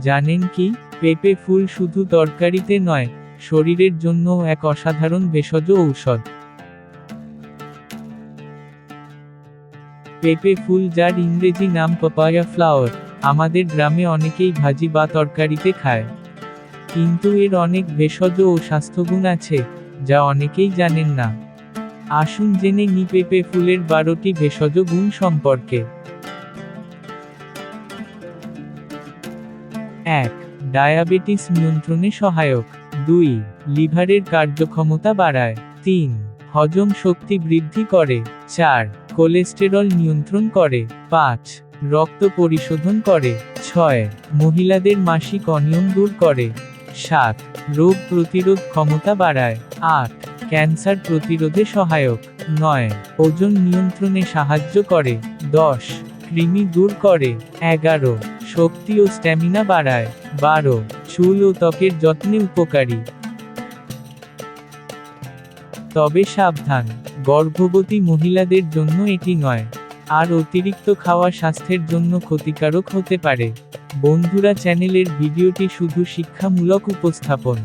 জানেন কি, পেঁপে ফুল শুধু তরকারিতে নয়, শরীরের জন্য এক অসাধারণ ভেষজ ঔষধ। পেঁপে ফুল যার ইংরেজি নাম পাপায়া ফ্লাওয়ার, আমাদের গ্রামে অনেকেই ভাজি বা তরকারিতে খায়। কিন্তু এর অনেক ভেষজ ও স্বাস্থ্যগুণ আছে, যা অনেকেই জানেন না। আসুন জেনে নি পেঁপে ফুলের বারোটি ভেষজ গুণ সম্পর্কে। এক, ডায়াবেটিস নিয়ন্ত্রণে সহায়ক। দুই, লিভারের কার্যক্ষমতা বাড়ায়। তিন, হজম শক্তি বৃদ্ধি করে। চার, কোলেস্টেরল নিয়ন্ত্রণ করে। পাঁচ, রক্ত পরিশোধন করে। ছয়, মহিলাদের মাসিক অনিয়ম দূর করে। সাত, রোগ প্রতিরোধ ক্ষমতা বাড়ায়। আট, ক্যান্সার প্রতিরোধে সহায়ক। নয়, ওজন নিয়ন্ত্রণে সাহায্য করে। দশ কৃমি দূর করে। এগারো। শক্তি ও স্ট্যামিনা বাড়ায়। বারো। চুল ও ত্বকের যত্নে উপকারী। তবে সাবধান। গর্ভবতী মহিলাদের জন্য এটি নয়। আর অতিরিক্ত খাওয়া স্বাস্থ্যের জন্য ক্ষতিকারক হতে পারে। বন্ধুরা চ্যানেলের ভিডিওটি শুধু শিক্ষামূলক উপস্থাপন।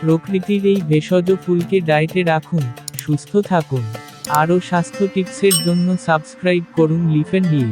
প্রকৃতির এই ভেষজ ফুলকে ডায়েটে রাখুন। সুস্থ থাকুন। আরও স্বাস্থ্য টিপসের জন্য সাবস্ক্রাইব করুন লিফেন হিল।